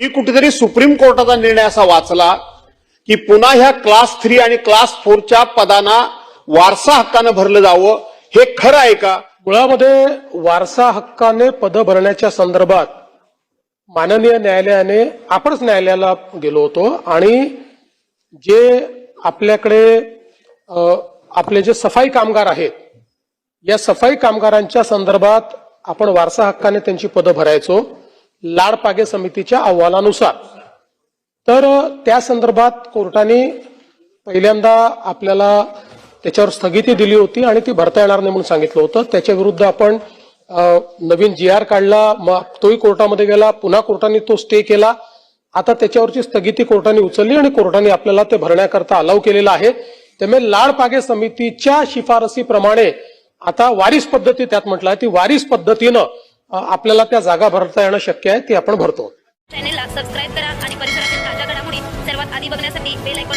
मी कुठेतरी सुप्रीम कोर्टाचा निर्णय असा वाचला की पुन्हा ह्या क्लास थ्री आणि क्लास फोरच्या पदांना वारसा हक्कानं भरलं जावं हे खरं आहे का? मुळामध्ये वारसा हक्काने पद भरण्याच्या संदर्भात माननीय न्यायालयाने आपणच न्यायालयाला गेलो होतो आणि जे आपल्याकडे अ, आपले जे सफाई कामगार आहेत या सफाई कामगारांच्या संदर्भात आपण वारसा हक्काने त्यांची पदं भरायचो. लाडपागे समितीच्या अहवालानुसार. तर त्या संदर्भात कोर्टाने पहिल्यांदा आपल्याला त्याच्यावर स्थगिती दिली होती आणि ती भरता येणार नाही म्हणून सांगितलं होतं. त्याच्या विरुद्ध आपण नवीन जी आर काढला मग तोही कोर्टामध्ये गेला पुन्हा कोर्टाने तो स्टे केला. आता त्याच्यावरची स्थगिती कोर्टाने उचलली आणि कोर्टाने आपल्याला ते भरण्याकरता अलाव केलेला आहे. त्यामुळे लाडपागे समितीच्या शिफारसीप्रमाणे आता वारीस पद्धती त्यात म्हटलं आहे. ती वारीस पद्धतीनं आपल्याला त्या जागा भरता येणं शक्य आहे ती आपण भरतो. चॅनेलला सबस्क्राईब करा आणि परिसरातील ताज्या घडामोडी सर्वात आधी बघण्यासाठी बेल ऐकून